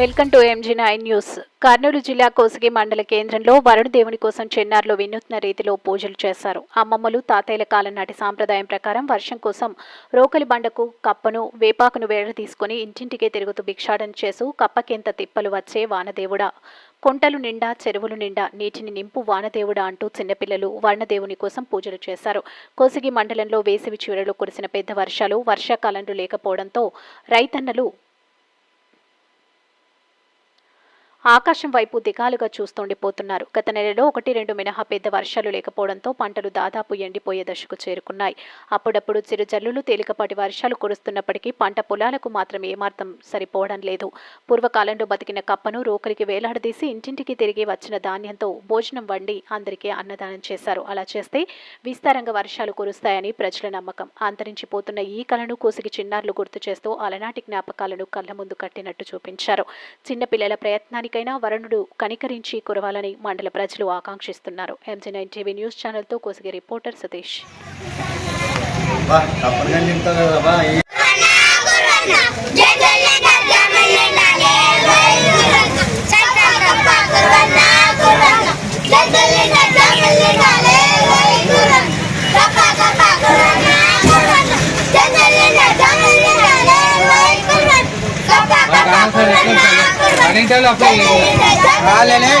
Welcome to MG nine news Kurnool జిల్లా కోసిగి మండల కేంద్రంలో వరుణ దేవుని కోసం చెన్నార్లో వినూత్న రీతిలో పూజలు చేశారు. అమ్మమ్మలు తాతయ్యల కాలం నాటి సాంప్రదాయం ప్రకారం వర్షం కోసం రోకలి బండకు కప్పను వేపాకును వేడ తీసుకుని ఇంటింటికే తిరుగుతూ భిక్షాటన చేస్తూ కప్పకెంత తిప్పలు వచ్చే వానదేవుడా. కొంటలు నిండా చెరువులు నిండా నీటిని నింపు వానదేవుడా అంటూ చిన్నపిల్లలు వర్ణదేవుని కోసం పూజలు చేశారు. కోసిగి మండలంలో వేసవి చివరలో కురిసిన పెద్ద వర్షాలు వర్షాకాలంలో లేకపోవడంతో రైతన్నలు ఆకాశం వైపు దిగాలుగా చూస్తుండిపోతున్నారు. గత నెలలో ఒకటి రెండు మినహా పెద్ద వర్షాలు లేకపోవడంతో పంటలు దాదాపు ఎండిపోయే దశకు చేరుకున్నాయి. అప్పుడప్పుడు చిరు జల్లులు తేలికపాటి వర్షాలు కురుస్తున్నప్పటికీ పంట పొలాలకు మాత్రం ఏమాత్రం సరిపోవడం లేదు. పూర్వకాలంలో బతికిన కప్పను రోకలికి వేలాడదీసి ఇంటింటికి తిరిగి వచ్చిన ధాన్యంతో భోజనం వండి అందరికీ అన్నదానం చేశారు. అలా చేస్తే విస్తారంగా వర్షాలు కురుస్తాయని ప్రజల నమ్మకం. అంతరించిపోతున్న ఈ కళను కోసికి చిన్నారులు గుర్తు చేస్తూ అలనాటి జ్ఞాపకాలను కళ్ళ ముందు కట్టినట్టు చూపించారు. చిన్నపిల్లల ప్రయత్నాన్ని ప్రయత్నానికైనా వరుణుడు కనికరించి కురవాలని మండల ప్రజలు ఆకాంక్షిస్తున్నారు ఎంజీ నైన్ టీవీ న్యూస్ ఛానల్తో కోసిగి రిపోర్టర్ సతీష్ బా కప్పలుగా రాలేనే?